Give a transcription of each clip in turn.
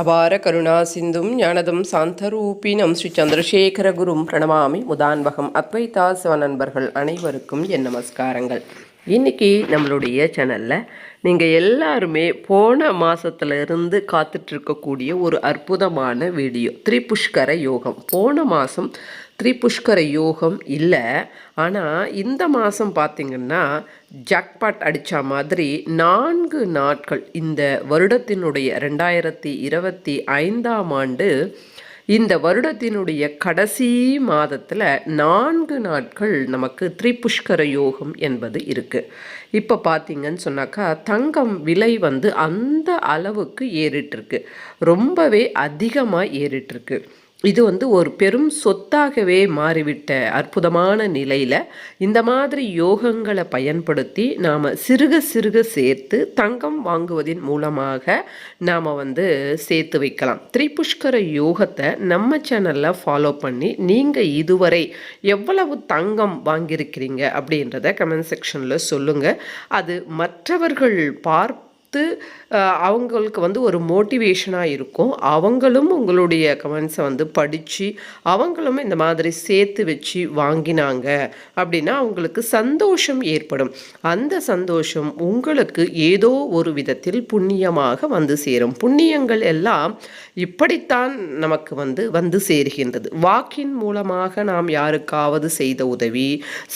அபார கருணா சிந்தும் ஞானதம் சாந்தரூபினம் ஸ்ரீ சந்திரசேகர குரும் பிரணமாமி முதான்பகம் அத்வைதா சிவ நண்பர்கள் அனைவருக்கும் என் நமஸ்காரங்கள். இன்னைக்கு நம்மளுடைய சேனலில் நீங்கள் எல்லாருமே போன மாதத்துலேருந்து காத்துட்ருக்கக்கூடிய ஒரு அற்புதமான வீடியோ திரிபுஷ்கர யோகம். போன மாதம் திரிபுஷ்கர யோகம் இல்லை ஆனால் இந்த மாதம் பார்த்திங்கன்னா ஜாக்பாட் அடித்த மாதிரி நான்கு நாட்கள் இந்த வருடத்தினுடைய ரெண்டாயிரத்தி இருபத்தி ஐந்தாம் ஆண்டு இந்த வருடத்தினுடைய கடைசி மாதத்தில் நான்கு நாட்கள் நமக்கு திரிபுஷ்கர யோகம் என்பது இருக்குது இப்போ பார்த்தீங்கன்னு சொன்னாக்கா தங்கம் விலை வந்து அந்த அளவுக்கு ஏறிட்டுருக்கு ரொம்பவே அதிகமாக ஏறிட்டுருக்கு இது வந்து ஒரு பெரும் சொத்தாகவே மாறிவிட்ட அற்புதமான நிலையில் இந்த மாதிரி யோகங்களை பயன்படுத்தி நாம் சிறுக சிறுக சேர்த்து தங்கம் வாங்குவதின் மூலமாக நாம் வந்து சேர்த்து வைக்கலாம். திரிபுஷ்கர யோகத்தை நம்ம சேனலில் ஃபாலோ பண்ணி நீங்கள் இதுவரை எவ்வளவு தங்கம் வாங்கியிருக்கிறீங்க அப்படின்றத கமெண்ட் செக்ஷனில் சொல்லுங்கள் அது மற்றவர்கள் பார்த்து அவங்களுக்கு வந்து ஒரு மோட்டிவேஷனாக இருக்கும். அவங்களும் உங்களுடைய கமெண்ட்ஸை வந்து படித்து அவங்களும் இந்த மாதிரி சேர்த்து வச்சு வாங்கினாங்க அப்படின்னா அவங்களுக்கு சந்தோஷம் ஏற்படும். அந்த சந்தோஷம் உங்களுக்கு ஏதோ ஒரு விதத்தில் புண்ணியமாக வந்து சேரும். புண்ணியங்கள் எல்லாம் இப்படித்தான் நமக்கு வந்து வந்து சேர்கின்றது. வாக்கின் மூலமாக நாம் யாருக்காவது செய்த உதவி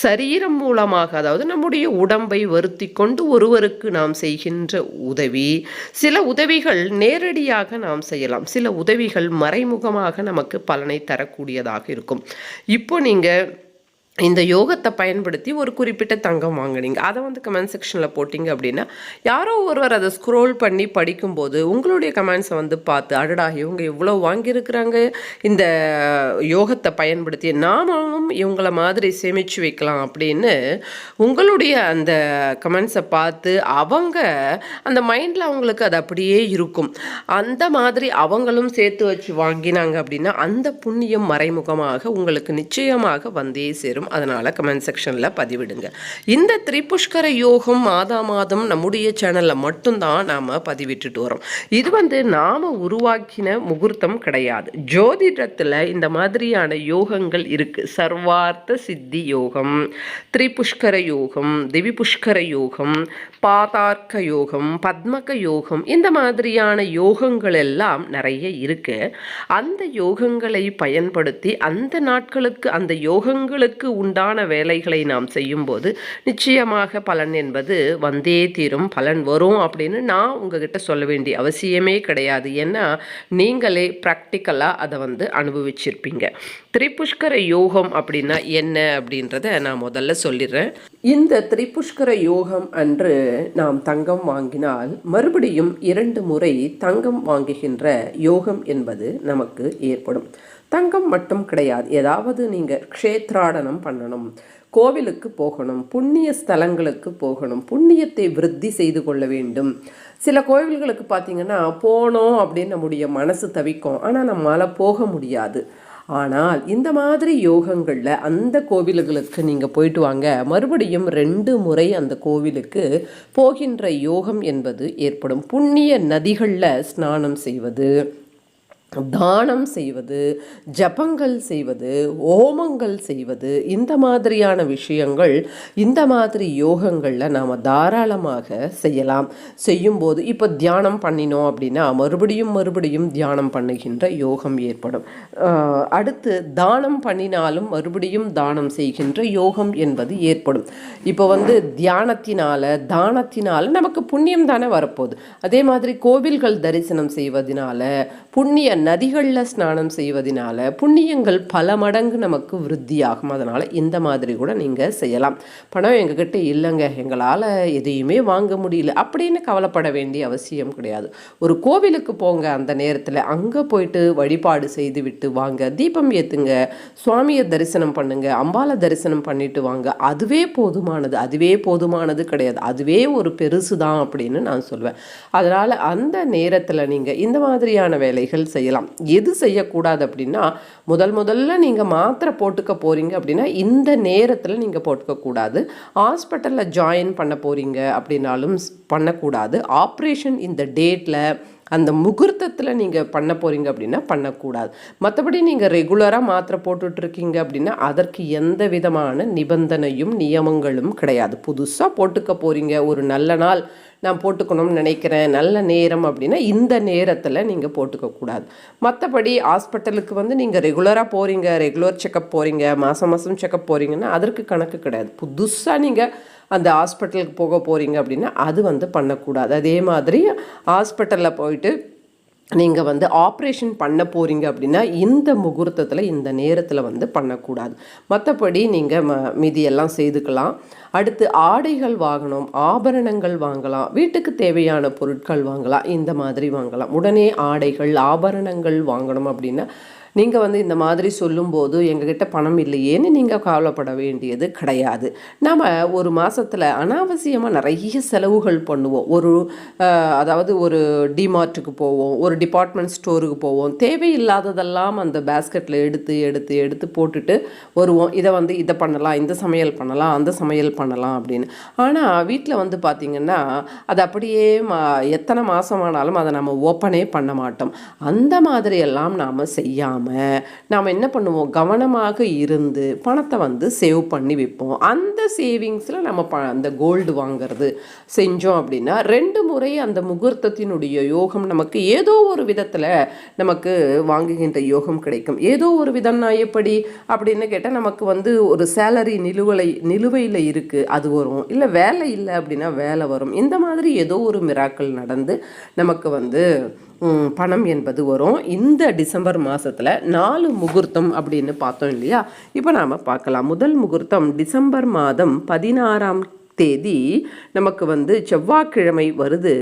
சரீரம் மூலமாக அதாவது நம்முடைய உடம்பை வருத்தி கொண்டு ஒருவருக்கு நாம் செய்கின்ற உதவி. சில உதவிகள் நேரடியாக நாம் செய்யலாம். சில உதவிகள் மறைமுகமாக நமக்கு பலனை தரக்கூடியதாக இருக்கும். இப்போ நீங்கள் இந்த யோகத்தை பயன்படுத்தி ஒரு குறிப்பிட்ட தங்கம் வாங்குனீங்க. அதை வந்து கமெண்ட் செக்ஷனில் போட்டிங்க அப்படின்னா யாரோ ஒருவர் அதை ஸ்க்ரோல் பண்ணி படிக்கும்போது உங்களுடைய கமெண்ட்ஸை வந்து பார்த்து அடடா இவங்க இவ்வளோ வாங்கியிருக்கிறாங்க. இந்த யோகத்தை பயன்படுத்தி நாமும் இவங்கள மாதிரி சேமித்து வைக்கலாம் அப்படின்னு உங்களுடைய அந்த கமெண்ட்ஸை பார்த்து அவங்க அந்த மைண்டில் அவங்களுக்கு அது அப்படியே இருக்கும். அந்த மாதிரி அவங்களும் சேர்த்து வச்சு வாங்கினாங்க அப்படின்னா அந்த புண்ணியம் மறைமுகமாக உங்களுக்கு நிச்சயமாக வந்தே சேரும். அதனால் கமெண்ட் செக்ஷனில் பதிவிடுங்க. இந்த திரிபுஷ்கர யோகம் மாதா மாதம் நம்முடைய சேனலில் மட்டும்தான் நாம் பதிவிட்டுட்டு வரோம். இது வந்து நாம் உருவாக்கின முகூர்த்தம் கிடையாது. ஜோதிடத்தில் இந்த மாதிரியான யோகங்கள் இருக்குது சர்வார்த்த சித்தி யோகம் திரிபுஷ்கர யோகம் திவிபுஷ்கர யோகம் பாதார்க்க யோகம் பத்மக யோகம் இந்த மாதிரியான யோகங்கள் எல்லாம் நிறைய இருக்கு. அந்த யோகங்களை பயன்படுத்தி அந்த நாட்களுக்கு அந்த யோகங்களுக்கு உண்டான வேலைகளை நாம் செய்யும்போது நிச்சயமாக பலன் என்பது வந்தே தீரும் பலன் வரும் அப்படின்னு நான் உங்ககிட்ட சொல்ல வேண்டிய அவசியமே கிடையாது. ஏன்னா நீங்களே ப்ராக்டிக்கலாக அதை வந்து அனுபவிச்சிருப்பீங்க. திரிபுஷ்கர யோகம் அப்படின்னா என்ன அப்படின்றத நான் முதல்ல சொல்லிடுறேன். இந்த திரிபுஷ்கர யோகம் அன்று நாம் தங்கம் வாங்கினால் மறுபடியும் இரண்டு முறை தங்கம் வாங்குகின்ற யோகம் என்பது நமக்கு ஏற்படும். தங்கம் மட்டும் கிடையாது. ஏதாவது நீங்கள் க்ஷேத்ராடனம் பண்ணணும் கோவிலுக்கு போகணும் புண்ணிய ஸ்தலங்களுக்கு போகணும் புண்ணியத்தை விருத்தி செய்து கொள்ள வேண்டும். சில கோவில்களுக்கு பார்த்தீங்கன்னா போனோம் அப்படின்னு நம்முடைய மனசு தவிக்கும். ஆனால் நம்மளால் போக முடியாது. ஆனால் இந்த மாதிரி யோகங்களில் அந்த கோவில்களுக்கு நீங்கள் போயிட்டு வாங்க. மறுபடியும் ரெண்டு முறை அந்த கோவிலுக்கு போகின்ற யோகம் என்பது ஏற்படும். புண்ணிய நதிகளில் ஸ்நானம் செய்வது. தானம் செய்வது ஜபங்கள் செய்வது ஓமங்கள் செய்வது இந்த மாதிரியான விஷயங்கள் இந்த மாதிரி யோகங்களில் நாம் தாராளமாக செய்யலாம். செய்யும்போது இப்போ தியானம் பண்ணினோம் அப்படின்னா மறுபடியும் மறுபடியும் தியானம் பண்ணுகின்ற யோகம் ஏற்படும். அடுத்து தானம் பண்ணினாலும் மறுபடியும் தானம் செய்கின்ற யோகம் என்பது ஏற்படும். இப்போ வந்து தியானத்தினால தானத்தினால நமக்கு புண்ணியம் தானே வரப்போகுது. அதே மாதிரி கோவில்கள் தரிசனம் செய்வதனால புண்ணிய நதிகளில் ஸ்நானம் செய்வதனால புண்ணியங்கள் பல மடங்கு நமக்கு விருத்தியாகும். அதனால் இந்த மாதிரி கூட நீங்கள் செய்யலாம். பணம் எங்ககிட்ட இல்லைங்க. எங்களால் எதையுமே வாங்க முடியல. அப்படின்னு கவலைப்பட வேண்டிய அவசியம் கிடையாது. ஒரு கோவிலுக்கு போங்க அந்த நேரத்தில். அங்கே போயிட்டு வழிபாடு செய்து விட்டு வாங்க. தீபம் ஏற்றுங்க சுவாமியை தரிசனம் பண்ணுங்க. அம்பாலை தரிசனம் பண்ணிட்டு வாங்க. அதுவே போதுமானது. அதுவே போதுமானது கிடையாது. அதுவே ஒரு பெருசு தான் அப்படின்னு நான் சொல்வேன். அதனால் அந்த நேரத்தில் நீங்கள் இந்த மாதிரியான வேலைகள் செய்யலாம். எது செய்யக்கூடாது அப்படின்னா முதல் முதல்ல நீங்கள் மாத்திரை போட்டுக்க போகிறீங்க அப்படின்னா இந்த நேரத்தில் நீங்கள் போட்டுக்கக்கூடாது ஹாஸ்பிட்டலில் ஜாயின் பண்ண போகிறீங்க அப்படின்னாலும் ஸ்- பண்ணக்கூடாது. ஆப்ரேஷன் இந்த டேட்டில் அந்த முகூர்த்தத்தில் நீங்கள் பண்ண போகிறீங்க அப்படின்னா பண்ணக்கூடாது. மற்றபடி நீங்கள் ரெகுலராக மாத்திரை போட்டுட்ருக்கீங்க அப்படின்னா அதற்கு எந்த விதமான நிபந்தனையும் நியமங்களும் கிடையாது. புதுசாக போட்டுக்க போகிறீங்க ஒரு நல்ல நாள் நான் போட்டுக்கணும்னு நினைக்கிறேன். நல்ல நேரம் அப்படின்னா இந்த நேரத்தில் நீங்கள் போட்டுக்கக்கூடாது மற்றபடி ஹாஸ்பிட்டலுக்கு வந்து நீங்கள் ரெகுலராக போகிறீங்க ரெகுலர் செக்கப் போகிறீங்க மாதம் மாதம் செக்கப் போகிறீங்கன்னா அதற்கு கணக்கு கிடையாது. புதுசாக நீங்கள் அந்த ஹாஸ்பிட்டலுக்கு போக போகிறீங்க அப்படின்னா அது வந்து பண்ணக்கூடாது. அதே மாதிரி ஹாஸ்பிட்டலில் போயிட்டு நீங்கள் வந்து ஆப்ரேஷன் பண்ண போகிறீங்க அப்படின்னா இந்த முகூர்த்தத்தில் இந்த நேரத்தில் வந்து பண்ணக்கூடாது. மற்றபடி நீங்கள் ம மீதியெல்லாம் செய்துக்கலாம். அடுத்து ஆடைகள் வாங்கணும் ஆபரணங்கள் வாங்கலாம் வீட்டுக்கு தேவையான பொருட்கள் வாங்கலாம் இந்த மாதிரி வாங்கலாம். உடனே ஆடைகள் ஆபரணங்கள் வாங்கணும் அப்படின்னா நீங்கள் வந்து இந்த மாதிரி சொல்லும்போது எங்ககிட்ட பணம் இல்லையேன்னு நீங்கள் கவலைப்பட வேண்டியது கிடையாது. நாம் ஒரு மாதத்தில் அனாவசியமாக நிறைய செலவுகள் பண்ணுவோம். ஒரு அதாவது ஒரு டிமார்ட்டுக்கு போவோம் ஒரு டிபார்ட்மெண்ட் ஸ்டோருக்கு போவோம். தேவையில்லாததெல்லாம் அந்த பேஸ்கெட்டில் எடுத்து எடுத்து எடுத்து போட்டுட்டு வருவோம். இதை வந்து இதை பண்ணலாம் இந்த சமையல் பண்ணலாம் அந்த சமையல் பண்ணலாம் அப்படின்னு. ஆனால் வீட்டில் வந்து பார்த்திங்கன்னா அது அப்படியே மா எத்தனை மாதம் ஆனாலும் அதை நம்ம ஓப்பனே பண்ண மாட்டோம். அந்த மாதிரியெல்லாம் நாம் செய்யாமல் நாம் என்ன பண்ணுவோம்? கவனமாக இருந்து பணத்தை வந்து சேவ் பண்ணி வைப்போம். அந்த சேவிங்ஸில் நம்ம ப அந்த கோல்டு வாங்குறது செஞ்சோம் அப்படின்னா ரெண்டு முறை அந்த முகூர்த்தத்தினுடைய யோகம் நமக்கு ஏதோ ஒரு விதத்தில் நமக்கு வாங்குகின்ற யோகம் கிடைக்கும். ஏதோ ஒரு விதம்னா எப்படி அப்படின்னு கேட்டால் நமக்கு வந்து ஒரு சேலரி நிலுவலை நிலுவையில் இருக்குது அது வரும். இல்லை வேலை இல்லை அப்படின்னா வேலை வரும். இந்த மாதிரி ஏதோ ஒரு மிராக்கள் நடந்து நமக்கு வந்து பணம் என்பது வரும். இந்த டிசம்பர் மாதத்தில் நாலு முகூர்த்தம் அப்படின்னு பார்த்தோம் இல்லையா? இப்போ நாம் பார்க்கலாம். முதல் முகூர்த்தம் டிசம்பர் மாதம் பதினாறாம் தேதி நமக்கு வந்து செவ்வாய்க்கிழமை வருது.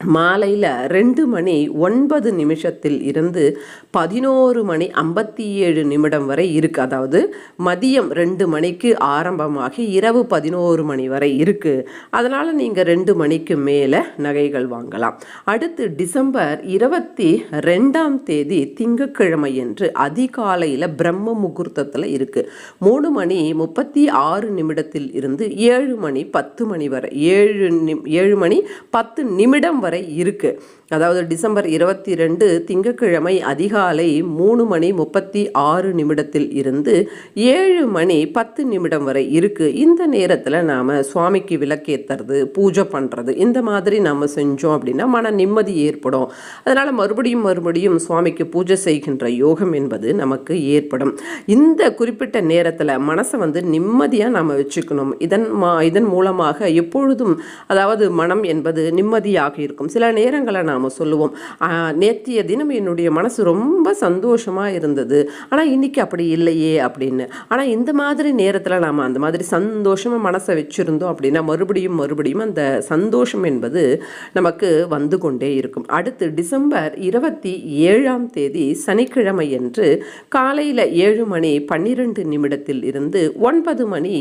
மாலையில் ரெண்டு மணி ஒன்பது நிமிஷத்தில் இருந்து பதினோரு மணி ஐம்பத்தி ஏழு நிமிடம் வரை இருக்குது அதாவது மதியம் ரெண்டு மணிக்கு ஆரம்பமாகி இரவு பதினோரு மணி வரை இருக்குது அதனால் நீங்கள் ரெண்டு மணிக்கு மேலே நகைகள் வாங்கலாம். அடுத்து டிசம்பர் இருபத்தி ரெண்டாம் தேதி திங்கட்கிழமை என்று அதிகாலையில் பிரம்ம முகூர்த்தத்தில் இருக்குது மூணு மணி முப்பத்தி ஆறு நிமிடத்தில் இருந்து ஏழு மணி பத்து மணி வரை ஏழு நிம் ஏழு மணி பத்து நிமிடம் வரை வரை இருக்குது அதாவது டிசம்பர் இருபத்தி ரெண்டு திங்கட்கிழமை அதிகாலை மூணு மணி முப்பத்தி ஆறு நிமிடத்தில் இருந்து ஏழு மணி பத்து நிமிடம் வரை இருக்குது இந்த நேரத்தில் நாம் சுவாமிக்கு விளக்கேற்றுறது பூஜை பண்ணுறது இந்த மாதிரி நம்ம செஞ்சோம் அப்படின்னா மன நிம்மதி ஏற்படும். அதனால் மறுபடியும் மறுபடியும் சுவாமிக்கு பூஜை செய்கின்ற யோகம் என்பது நமக்கு ஏற்படும். இந்த குறிப்பிட்ட நேரத்தில் மனசை வந்து நிம்மதியாக நாம் வச்சுக்கணும். இதன் மா இதன் மூலமாக எப்பொழுதும் அதாவது மனம் என்பது நிம்மதியாக இருக்கும். சில நேரங்களை நாம் சொல்லுவோம். நேற்றைய தினம் என்னுடைய மனசு ரொம்ப சந்தோஷமாக இருந்தது. ஆனால் இன்றைக்கி அப்படி இல்லையே அப்படின்னு. ஆனால் இந்த மாதிரி நேரத்தில் நாம் அந்த மாதிரி சந்தோஷமாக மனசை வச்சுருந்தோம் அப்படின்னா மறுபடியும் மறுபடியும் அந்த சந்தோஷம் என்பது நமக்கு வந்து கொண்டே இருக்கும். அடுத்து டிசம்பர் இருபத்தி ஏழாம் தேதி சனிக்கிழமை என்று காலையில் ஏழு மணி பன்னிரெண்டு நிமிடத்தில் இருந்து ஒன்பது மணி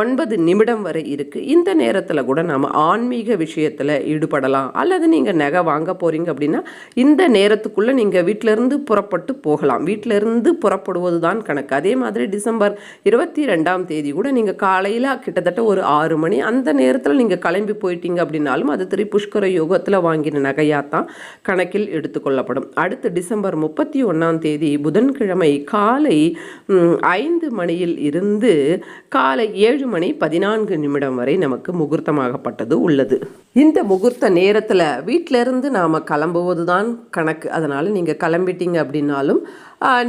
ஒன்பது நிமிடம் வரை இருக்குது இந்த நேரத்தில் கூட நாம் ஆன்மீக விஷயத்தில் ஈடுபடலாம். அல்லது நீங்கள் நகை வாங்க போகிறீங்க அப்படின்னா இந்த நேரத்துக்குள்ளே நீங்கள் வீட்டிலேருந்து புறப்பட்டு போகலாம். வீட்டிலேருந்து புறப்படுவது தான் கணக்கு. அதே மாதிரி டிசம்பர் இருபத்தி ரெண்டாம் தேதி கூட நீங்கள் காலையில் கிட்டத்தட்ட ஒரு ஆறு மணி அந்த நேரத்தில் நீங்கள் கிளம்பி போயிட்டீங்க அப்படின்னாலும் அது திரு புஷ்கர யோகத்தில் வாங்கின நகையாக தான் கணக்கில் எடுத்துக்கொள்ளப்படும். அடுத்து டிசம்பர் முப்பத்தி ஒன்றாம் தேதி புதன்கிழமை காலை ஐந்து மணியில் இருந்து காலை ஏழு மணி பதினான்கு நிமிடம் வரை நமக்கு முகூர்த்தமாகப்பட்டது உள்ளது. இந்த முகூர்த்த நேரத்தில் வீட்டிலேருந்து நாம் கிளம்புவது தான் கணக்கு. அதனால் நீங்கள் கிளம்பிட்டீங்க அப்படின்னாலும்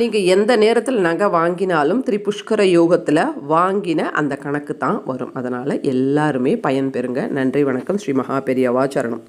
நீங்கள் எந்த நேரத்தில் நகை வாங்கினாலும் திரிபுஷ்கர யோகத்தில் வாங்கின அந்த கணக்கு தான் வரும். அதனால் எல்லாருமே பயன்பெறுங்க நன்றி வணக்கம். ஸ்ரீ மகா பெரியவா சரணம்.